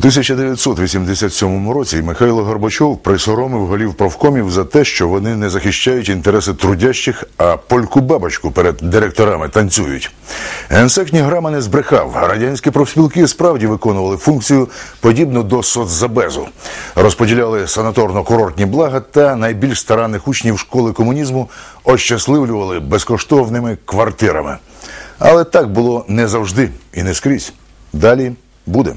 У 1987 році Михайло Горбачов присоромив голів профкомів за те, що вони не захищають інтереси трудящих, а польку бабочку перед директорами танцюють. Генсек ні грама не збрехав. Радянські профспілки справді виконували функцію подібну до соцзабезу, розподіляли санаторно-курортні блага та найбільш старанних учнів школи комунізму ощасливлювали безкоштовними квартирами. Але так було не завжди і не скрізь. Далі буде.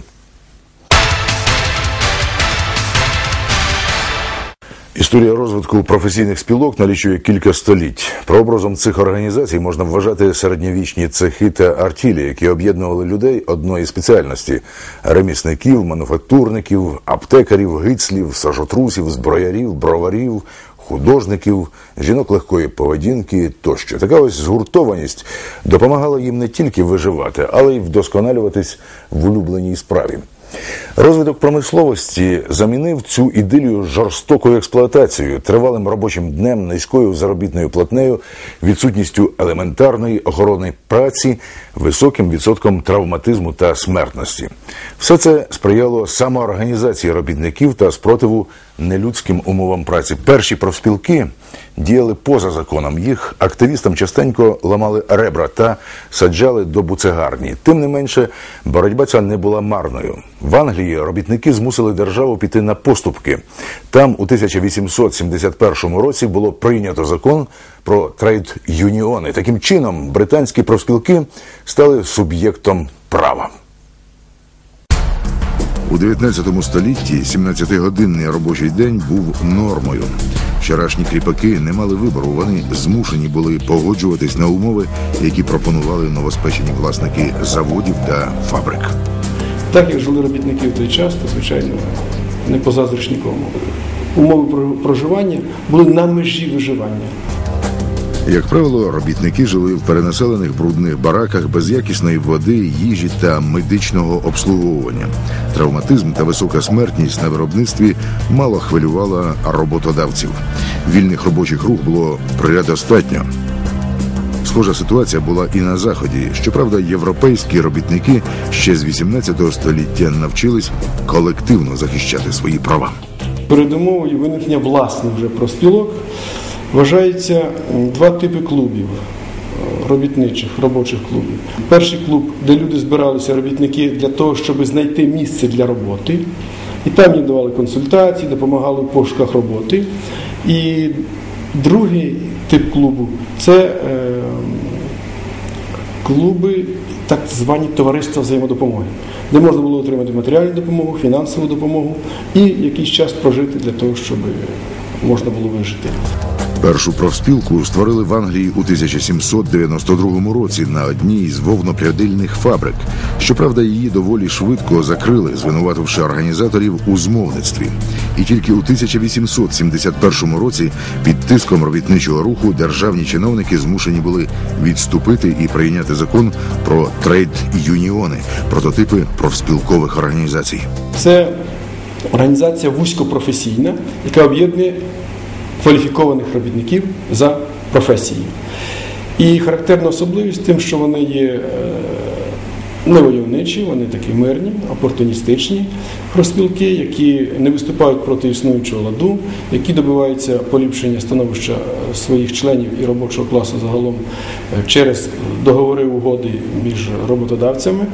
Історія розвитку професійних спілок налічує кілька століть. Прообразом цих організацій можна вважати середньовічні цехи та артілі, які об'єднували людей одної спеціальності: ремісників, мануфактурників, аптекарів, гицлів, сажотрусів, зброярів, броварів. Художників, жінок легкої поведінки тощо така ось згуртованість допомагала їм не тільки виживати, але й вдосконалюватись в улюбленій справі. Розвиток промисловості замінив цю ідилію жорстокою експлуатацією, тривалим робочим днем, низькою заробітною платнею, відсутністю елементарної охоронної праці, високим відсотком травматизму та смертності. Все це сприяло самоорганізації робітників та спротиву нелюдським умовам праці. Перші профспілки діяли поза законом. Їх активістам частенько ламали ребра та саджали до буцегарні. Тим не менше, боротьба ця не була марною. В Англії робітники змусили державу піти на поступки. Там у 1871 році було прийнято закон про трейд-юніони. Таким чином, британські профспілки стали суб'єктом права. У 19 столітті 17-годинний робочий день був нормою. Вчорашні кріпаки не мали вибору. Вони змушені були погоджуватись на умови, які пропонували новоспечені власники заводів та фабрик. Так як жили робітники в той час, то звичайно не позаздриш нікому. Умови про- проживання були на межі виживання. Як правило, робітники жили в перенаселених брудних бараках без якісної води, їжі та медичного обслуговування. Травматизм та висока смертність на виробництві мало хвилювала роботодавців. Вільних робочих рук було предостатньо. Схожа ситуація була і на заході. Щоправда, європейські робітники ще з 18 століття навчились колективно захищати свої права. Передумовою виникнення власних вже профспілок вважається два типи клубів е, робітничих, робочих клубів. Перший клуб, де люди збиралися, робітники, для того, щоб знайти місце для роботи. І там їм давали консультації, допомагали в пошуках роботи. І другий тип клубу це е, клуби, так звані товариства взаємодопомоги, де можна було отримати матеріальну допомогу, фінансову допомогу і якийсь час прожити для того, щоб можна було вижити. Першу профспілку створили в Англії у 1792 році на одній з вовнопрядильних фабрик. Щоправда, її доволі швидко закрили, звинувативши організаторів у змовництві. І тільки у 1871 році під тиском робітничого руху державні чиновники змушені були відступити і прийняти закон про трейд-юніони, прототипи профспілкових організацій. Це організація вузькопрофесійна, яка об'єднує кваліфікованих робітників за професією. І характерна особливість тим, що вони є е, невойовничі, вони такі мирні, опортуністичні профспілки, які не виступають проти існуючого ладу, які добиваються поліпшення становища е, своїх членів і робочого класу загалом е, через договори угоди між роботодавцями.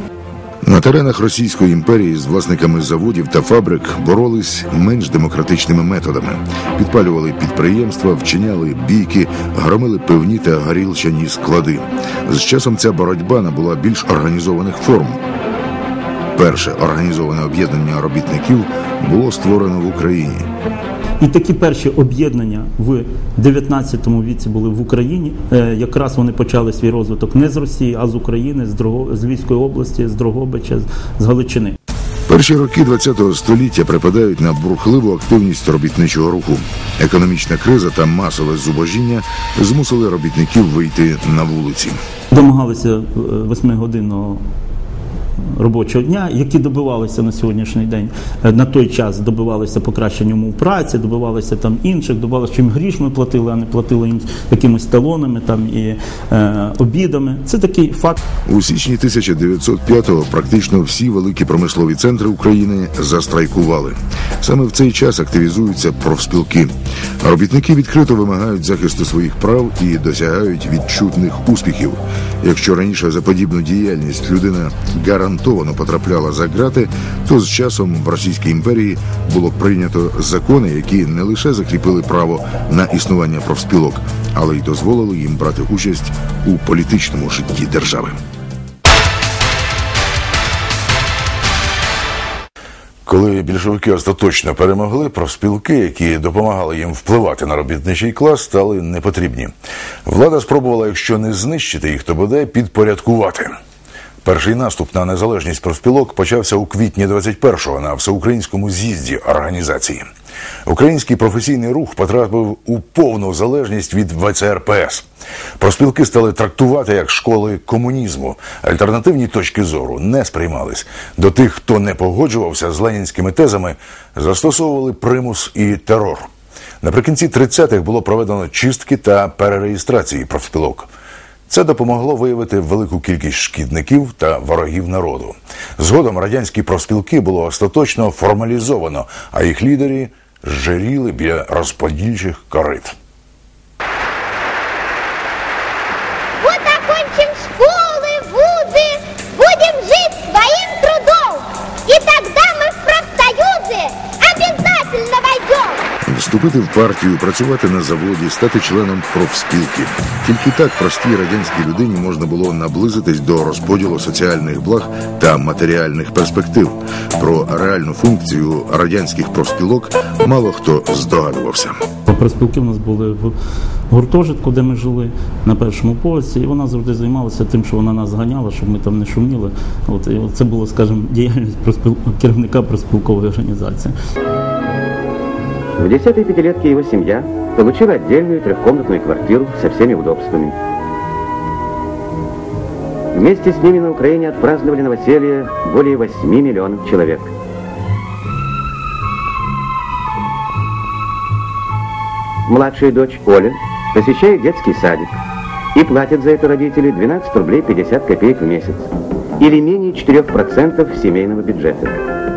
На теренах Російської імперії з власниками заводів та фабрик боролись менш демократичними методами, підпалювали підприємства, вчиняли бійки, громили пивні та горілчані склади. З часом ця боротьба набула більш організованих форм. Перше організоване об'єднання робітників було створено в Україні. І такі перші об'єднання в 19 віці були в Україні. Е, Якраз вони почали свій розвиток не з Росії, а з України, з Дрого- з Львівської області, з Дрогобича, з- Галичини. Перші роки ХХ століття припадають на бурхливу активність робітничого руху. Економічна криза та масове зубожіння змусили робітників вийти на вулиці. Домагалися е, восьмигодинного робочого дня, які добивалися на сьогоднішній день е, на той час, добивалися покращення умов праці, добивалися там інших, добивалися, що їм гріш ми платили, а не платили їм якимись талонами там і е, обідами. Це такий факт. У січні 1905-го практично всі великі промислові центри України застрайкували. Саме в цей час активізуються профспілки. Робітники відкрито вимагають захисту своїх прав і досягають відчутних успіхів. Якщо раніше за подібну діяльність людина гарантовано потрапляла за грати, то з часом в Російській імперії було прийнято закони, які не лише закріпили право на існування профспілок, але й дозволили їм брати участь у політичному житті держави. Коли більшовики остаточно перемогли, профспілки, які допомагали їм впливати на робітничий клас, стали непотрібні. Влада спробувала, якщо не знищити їх, то бодай підпорядкувати. Перший наступ на незалежність профспілок почався у квітні 21-го на всеукраїнському з'їзді організації. Український професійний рух потрапив у повну залежність від ВЦРПС. Профспілки стали трактувати як школи комунізму. Альтернативні точки зору не сприймались. До тих, хто не погоджувався з ленінськими тезами, застосовували примус і терор. Наприкінці 30-х було проведено чистки та перереєстрації профспілок. Це допомогло виявити велику кількість шкідників та ворогів народу. Згодом радянські профспілки було остаточно формалізовано, а їх лідері жиріли біля розподільчих корит. Вступити в партію, працювати на заводі, стати членом профспілки. Тільки так простій радянській людині можна було наблизитись до розподілу соціальних благ та матеріальних перспектив. Про реальну функцію радянських профспілок мало хто здогадувався. Проспілки в нас були в гуртожитку, де ми жили на першому поверсі, і вона завжди займалася тим, що вона нас ганяла, щоб ми там не шуміли. От і це було, скажімо, діяльність керівника проспілкової організації. В десятой пятилетке его семья получила отдельную трехкомнатную квартиру со всеми удобствами. Вместе с ними на Украине отпраздновали новоселье более 8 миллионов человек. Младшая дочь Оля посещает детский садик и платит за это родители 12 рублей 50 копеек в месяц или менее 4% семейного бюджета.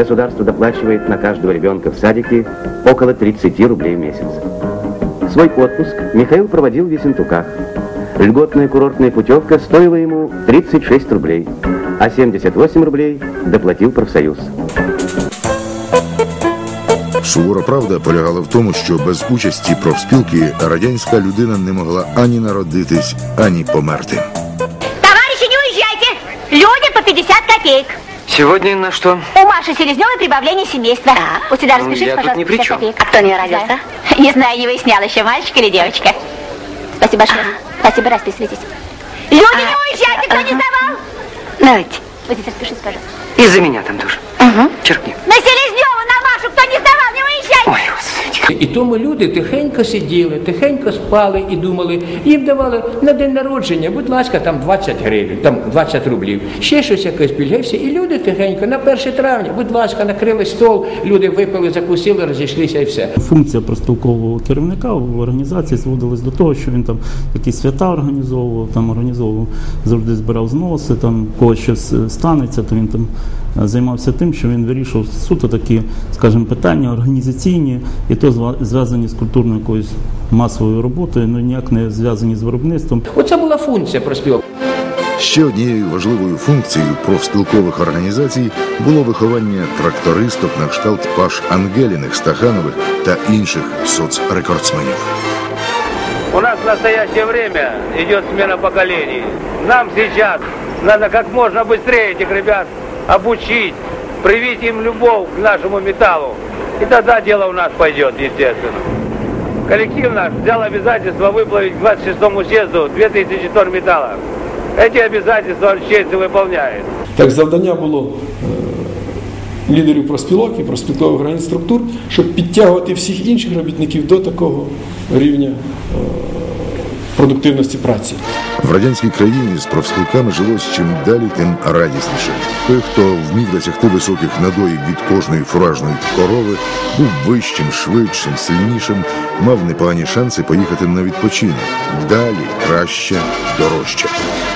Государство доплачивает на каждого ребенка в садике около 30 рублей в месяц. Свой отпуск Михаил проводил в Ессентуках. Льготная курортная путевка стоила ему 36 рублей, а 78 рублей доплатил профсоюз. Сувора правда полягала в тому, що без участі профспілки радянська людина не могла ані народитись, ані померти. Товарищи, не уезжайте. Люди по 50 копеек. Сегодня на что? У Маши Селезневой прибавление семейства. У тебя Ну, распишись, я тут пожалуйста, ни при 50 чем. копеек. А кто не родился? Не знаю, не выяснял еще, мальчик или девочка. Спасибо большое. Спасибо, расписывайтесь. Люди, не уезжайте, кто не сдавал. Давайте. Вы здесь распишитесь, пожалуйста. И за меня там тоже. Черкни. На Селезневу, на Ой, господи. І тому люди тихенько сиділи, тихенько спали і думали, їм давали на день народження, будь ласка, там 20 гривень, там 20 рублів, ще щось якесь пільгався. І люди тихенько на 1 травня, будь ласка, накрили стол, люди випили, закусили, розійшлися і все. Функція профспілкового керівника в організації зводилась до того, що він там якісь свята організовував, там організовував, завжди збирав зноси, там когось щось е, станеться, то він там займався тим, що він вирішував суто такі, скажімо, питання організаційні, і то зв'язані з культурною якоюсь масовою роботою, ну ніяк не зв'язані з виробництвом. Оце була функція проспілок. Ще однією важливою функцією профспілкових організацій було виховання трактористок на кшталт Паш Ангеліних, Стаханових та інших соцрекордсменів. У нас в настоящее время идет смена поколений. Нам сейчас надо как можно быстрее этих ребят обучить, привить им любовь к нашему металлу. И тогда дело у нас пойдет, естественно. Коллектив наш взял обязательство выплавить к 26 съезду 2000 тонн металла. Эти обязательства он честно выполняет. Так завдання було е, лідерів профспілок і профспілкових організацій структур, щоб підтягувати всіх інших робітників до такого рівня е, продуктивності праці. В радянській країні з профспілками жилось чим далі, тим радісніше. Той, хто вмів досягти високих надоїв від кожної фуражної корови, був вищим, швидшим, сильнішим, мав непогані шанси поїхати на відпочинок. Далі, краще, дорожче.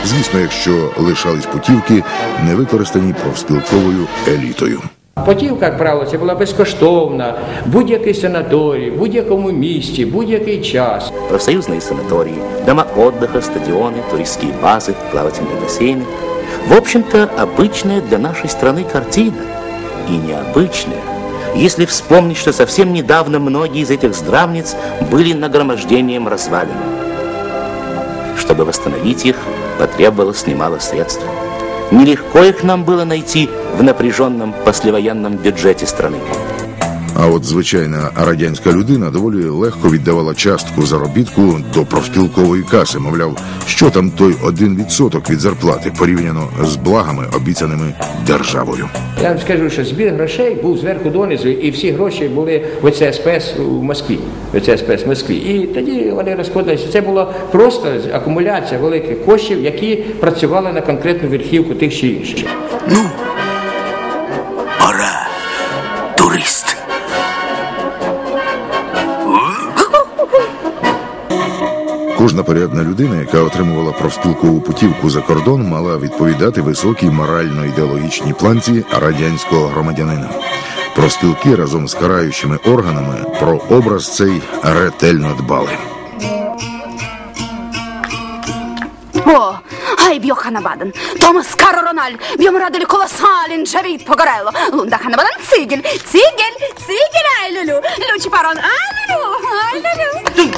Звісно, якщо лишались путівки, не використані профспілковою елітою. Путівка, як правило, це була безкоштовна, будь-який санаторій, в будь-якому місті, будь-який час. профсоюзные санатории, дома отдыха, стадионы, туристские базы, плавательные бассейны. В общем-то, обычная для нашей страны картина. И необычная, если вспомнить, что совсем недавно многие из этих здравниц были нагромождением развалин. Чтобы восстановить их, потребовалось немало средств. Нелегко их нам было найти в напряженном послевоенном бюджете страны. А от звичайна радянська людина доволі легко віддавала частку заробітку до профспілкової каси. Мовляв, що там той один відсоток від зарплати порівняно з благами, обіцяними державою. Я вам скажу, що збір грошей був зверху донизу, і всі гроші були в ЦСПС у Москві. В ЦСПС в Москві. І тоді вони розходилися. Це була просто акумуляція великих коштів, які працювали на конкретну верхівку тих чи інших. Пора, Кожна людина, яка отримувала профспілкову путівку за кордон, мала відповідати високій морально-ідеологічній планці радянського громадянина. Профспілки разом з караючими органами про образ цей ретельно дбали. О, ай б'о Ханабаден, Томас Каро Рональ, б'ємо радили колосалін, Джавід Погорело, Лунда Ханабаден, Цигель, Цигель, Цигель, ай люлю, Лючі Парон, ай люлю, ай люлю.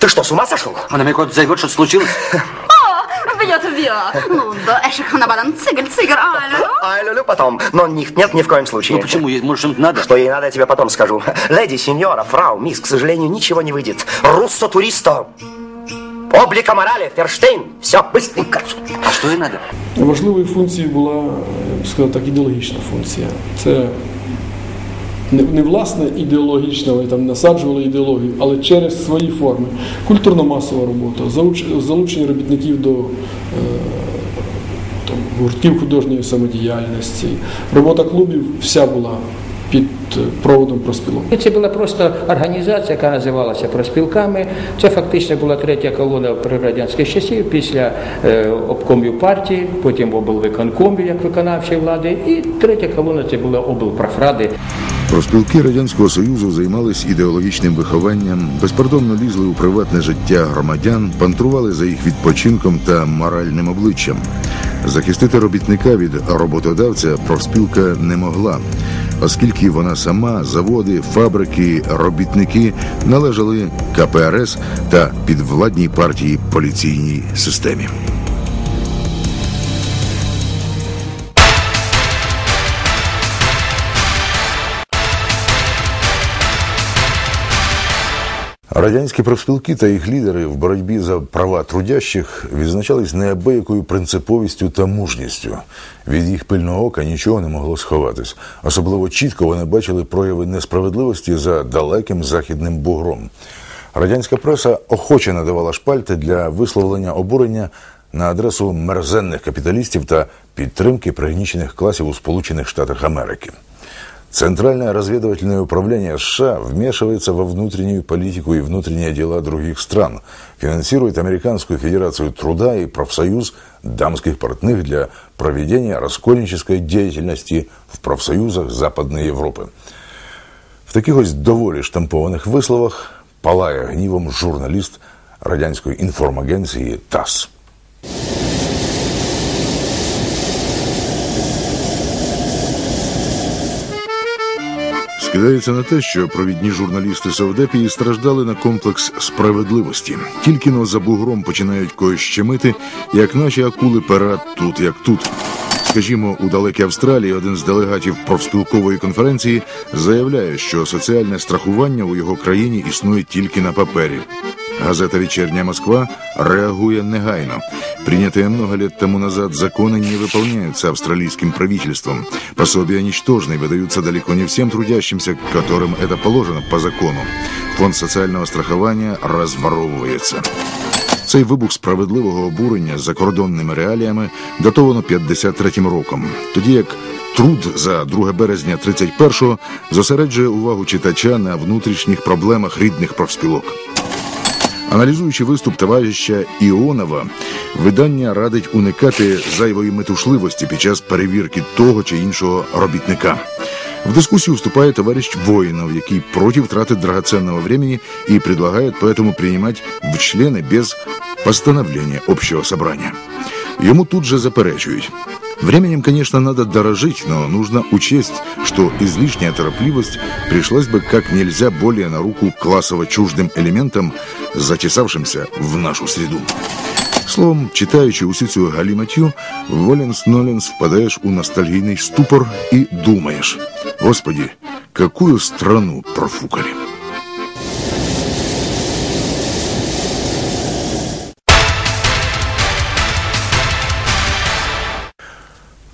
Ты что, с ума сошел? Она мне куда-то зовет, что случилось? О, б'є то б'є, Лунда, Ешек Ханабаден, Цигель, Цигель, ай люлю. Ай, люлю потом. Но них нет ни в коем случае. Ну почему? Ей, Может, им надо? Что ей надо, я тебе потом скажу. Леди, сеньора, фрау, мисс, к сожалению, ничего не выйдет. Руссо туристо. Облика морали, Ферштейн. Все, быстренько. А что ей надо? Важливою функцією була, я б сказав так, ідеологічна функція. Це не, не власне ідеологічно, вони там насаджували ідеологію, але через свої форми. Культурно-масова робота, залуч- залучення робітників до е, гуртків художньої самодіяльності. Робота клубів вся була під е, проводом проспілок. Це була просто організація, яка називалася проспілками. Це фактично була третя колона при радянських часів після е, обкомів партії, потім облвиконкомів як виконавчої влади, і третя колона це була облпрофради. Профспілки Радянського Союзу займались ідеологічним вихованням, безпардонно лізли у приватне життя громадян, пантрували за їх відпочинком та моральним обличчям. Захистити робітника від роботодавця профспілка не могла, оскільки вона сама, заводи, фабрики, робітники належали КПРС та підвладній партії поліційній системі. Радянські профспілки та їх лідери в боротьбі за права трудящих відзначались неабиякою принциповістю та мужністю. Від їх пильного ока нічого не могло сховатись. Особливо чітко вони бачили прояви несправедливості за далеким західним бугром. Радянська преса охоче надавала шпальти для висловлення обурення на адресу мерзенних капіталістів та підтримки пригнічених класів у Сполучених Штатах Америки. Центральное разведывательное управление США вмешивается во внутреннюю политику и внутренние дела других стран, финансирует Американскую Федерацию Труда и профсоюз дамских портных для проведения раскольнической деятельности в профсоюзах Западной Европы. В таких ось доволі штампованих висловах палає гнівом журналіст радянської інформагенції ТАСС. Скидається на те, що провідні журналісти Совдепії страждали на комплекс справедливості. Тільки но за бугром починають когось щемити, як наші акули пера тут, як тут. Скажімо, у далекій Австралії один з делегатів профспілкової конференції заявляє, що соціальне страхування у його країні існує тільки на папері. Газета «Вечерняя Москва» реагует негайно. Принятые много лет тому назад законы не выполняются австралийским правительством. Пособия ничтожны и выдаются далеко не всем трудящимся, которым это положено по закону. Фонд социального страхования розворовується. Цей вибух справедливого обурення закордонними реаліями датовано 53-м роком, тоді як труд за 2 березня 31-го зосереджує увагу читача на внутрішніх проблемах рідних профспілок. Аналізуючи виступ товариша Іонова, видання радить уникати зайвої метушливості під час перевірки того чи іншого робітника. В дискуссию вступает товарищ Воинов, який против траты драгоценного времени и предлагает поэтому принимать в члены без постановления общего собрания. Ему тут же заперечивают. Временем, конечно, надо дорожить, но нужно учесть, что излишняя торопливость пришлась бы как нельзя более на руку классово чуждым элементам, затесавшимся в нашу среду. Словом, читаючи усю цю галіматю, воленс-ноленс впадаєш у ностальгійний ступор і думаєш, Господи, какую страну профукали.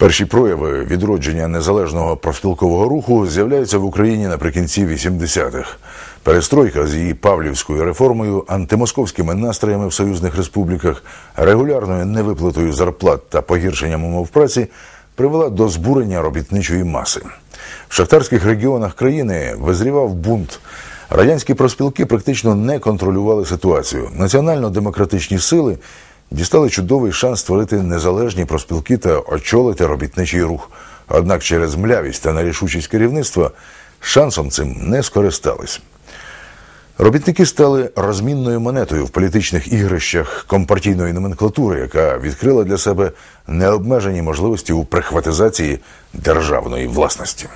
Перші прояви відродження незалежного профспілкового руху з'являються в Україні наприкінці 80-х. Перестройка з її павлівською реформою, антимосковськими настроями в союзних республіках, регулярною невиплатою зарплат та погіршенням умов праці привела до збурення робітничої маси. В шахтарських регіонах країни визрівав бунт. Радянські профспілки практично не контролювали ситуацію. Національно-демократичні сили дістали чудовий шанс створити незалежні профспілки та очолити робітничий рух. Однак через млявість та нерішучість керівництва шансом цим не скористались. Робітники стали розмінною монетою в політичних ігрищах компартійної номенклатури, яка відкрила для себе необмежені можливості у прихватизації державної власності.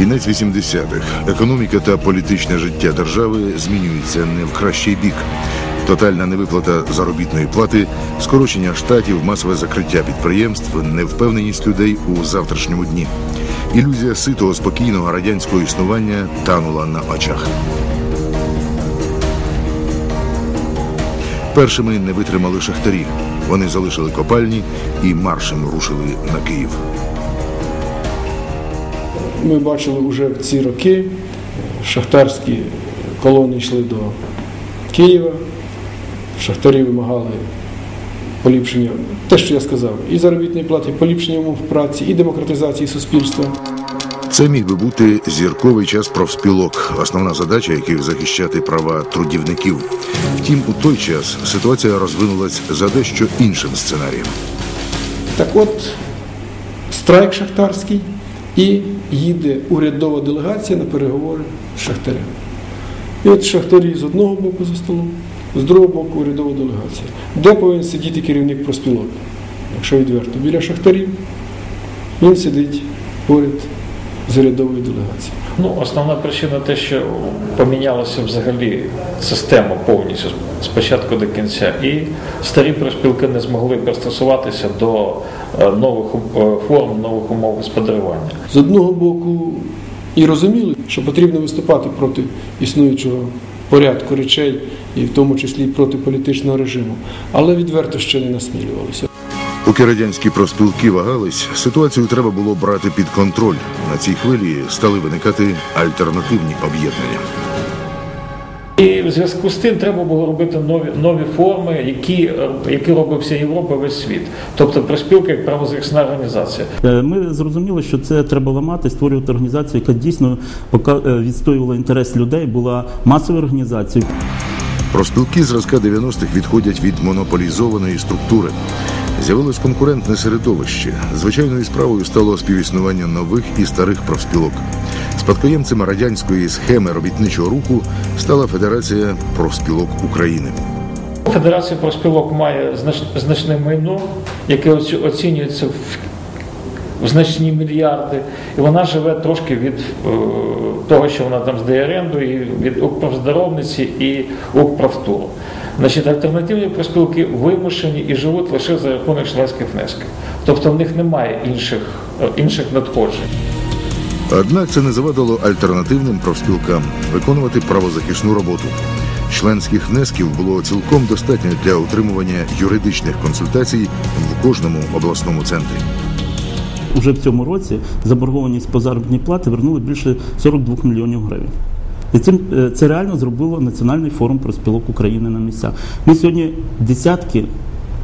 Кінець 80-х. Економіка та політичне життя держави змінюються не в кращий бік. Тотальна невиплата заробітної плати, скорочення штатів, масове закриття підприємств, невпевненість людей у завтрашньому дні. Ілюзія ситого спокійного радянського існування танула на очах. Першими не витримали шахтарі. Вони залишили копальні і маршем рушили на Київ. Ми бачили вже в ці роки шахтарські колони йшли до Києва, шахтарі вимагали поліпшення, те, що я сказав, і заробітної плати, і поліпшення умов праці, і демократизації суспільства. Це міг би бути зірковий час профспілок, основна задача яких захищати права трудівників. Втім, у той час ситуація розвинулась за дещо іншим сценарієм. Так от, страйк шахтарський і їде урядова делегація на переговори з шахтарями. І от шахтарі з одного боку за столом, з другого боку урядова делегація. Де повинен сидіти керівник проспілок? Якщо відверто, біля шахтарів він сидить поряд з урядовою делегацією. Ну, основна причина те, що помінялася взагалі система повністю з початку до кінця, і старі профспілки не змогли пристосуватися до е, нових е, форм, нових умов господарювання. З одного боку і розуміли, що потрібно виступати проти існуючого порядку речей, і в тому числі проти політичного режиму, але відверто ще не насмілювалися. Поки радянські профспілки вагались, ситуацію треба було брати під контроль. На цій хвилі стали виникати альтернативні об'єднання. І в зв'язку з тим треба було робити нові нові форми, які, які робить вся Європа, весь світ. Тобто проспілка як правозахисна організація. Е, Ми зрозуміли, що це треба ламати, створювати організацію, яка дійсно пока- е, відстоювала інтерес людей, була масовою організацією. Профспілки зразка 90-х відходять від монополізованої структури. З'явилось конкурентне середовище. Звичайною справою стало співіснування нових і старих профспілок. Спадкоємцем радянської схеми робітничого руху стала Федерація профспілок України. Федерація профспілок має значне майно, яке оцінюється в, значні мільярди, і вона живе трошки від е, того, що вона там здає оренду, і від Укрправздоровниці і Укрправтуру. Значить, альтернативні профспілки вимушені і живуть лише за рахунок членських внесків. Тобто в них немає інших, е, інших надходжень. Однак це не завадило альтернативним профспілкам виконувати правозахисну роботу. Членських внесків було цілком достатньо для утримування юридичних консультацій в кожному обласному центрі. Уже в цьому році заборгованість по заробітній платі вернули більше 42 мільйонів гривень. І цим е, це реально зробило Національний форум профспілок України на місцях. Ми сьогодні десятки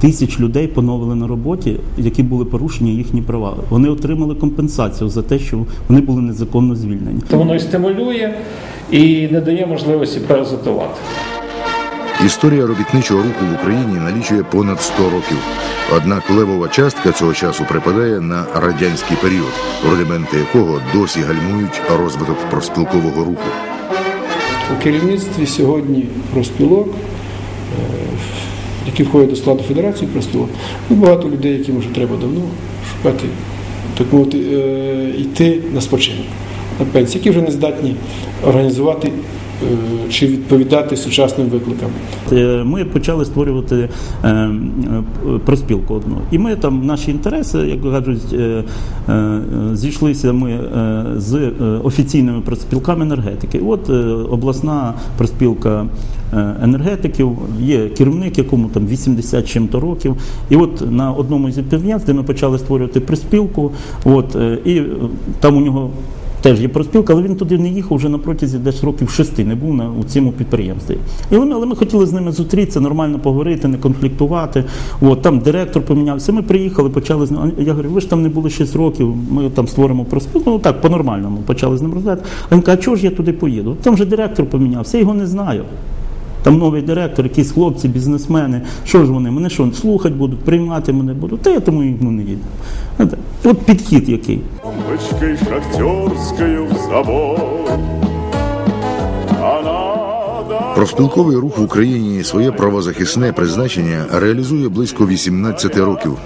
тисяч людей поновили на роботі, які були порушені їхні права. Вони отримали компенсацію за те, що вони були незаконно звільнені. То воно і стимулює і не дає можливості паразитувати. Історія робітничого руху в Україні налічує понад 100 років. Однак левова частка цього часу припадає на радянський період, рудименти якого досі гальмують розвиток профспілкового руху. У керівництві сьогодні профспілок, е, які входять до складу Федерації профспілок, ну, багато людей, яким вже треба давно шукати, так мовити, е, йти на спочинок, на пенсії, які вже не здатні організувати чи відповідати сучасним викликам. Е, Ми почали створювати е, е, проспілку одну. І ми там наші інтереси, як кажуть, е, е, зійшлися ми е, з е, офіційними проспілками енергетики. От е, обласна проспілка е, енергетиків, є керівник, якому там 80 чим-то років. І от на одному з підприємств, де ми почали створювати проспілку, от, е, і е, там у нього Теж є профспілка, але він туди не їхав вже на протязі десь років шести, не був на у цьому підприємстві. І вони, але ми хотіли з ними зустрітися, нормально поговорити, не конфліктувати. От там директор помінявся. Ми приїхали, почали з ним. Я говорю, ви ж там не були 6 років, ми там створимо профспілку. Ну так, по-нормальному почали з ним розглядати. А він каже, а чого ж я туди поїду? Там вже директор помінявся, я його не знаю. Там новий директор, якісь хлопці, бізнесмени. Що ж вони? Мене що, слухати будуть, приймати мене будуть. Та я тому йому не їду. От підхід який. Бочкой шахтерскою в надо Профспілковий рух в Україні своє правозахисне призначення реалізує близько 18 років.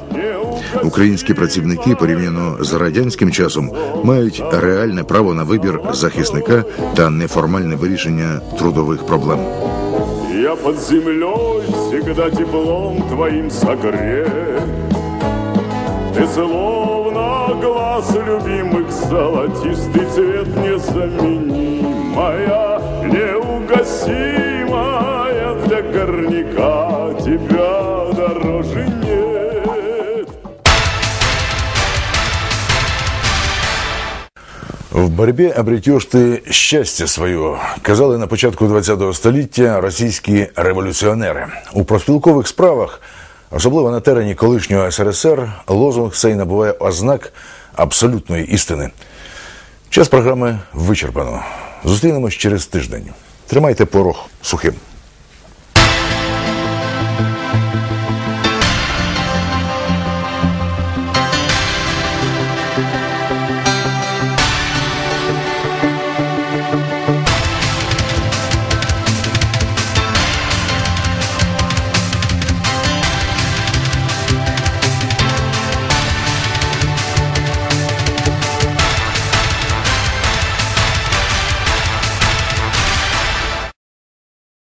Українські працівники порівняно з радянським часом мають реальне право на вибір захисника та неформальне вирішення трудових проблем. Я под землей всегда теплом твоим согрет. Ты словно глаз любимых золотистый цвет незаменимая, неугасимая для горняка тебя дороже В боротьбі обретеш ти щастя своє, казали на початку ХХ століття російські революціонери. У профспілкових справах, особливо на терені колишнього СРСР, лозунг цей набуває ознак абсолютної істини. Час програми вичерпано. Зустрінемось через тиждень. Тримайте порох сухим.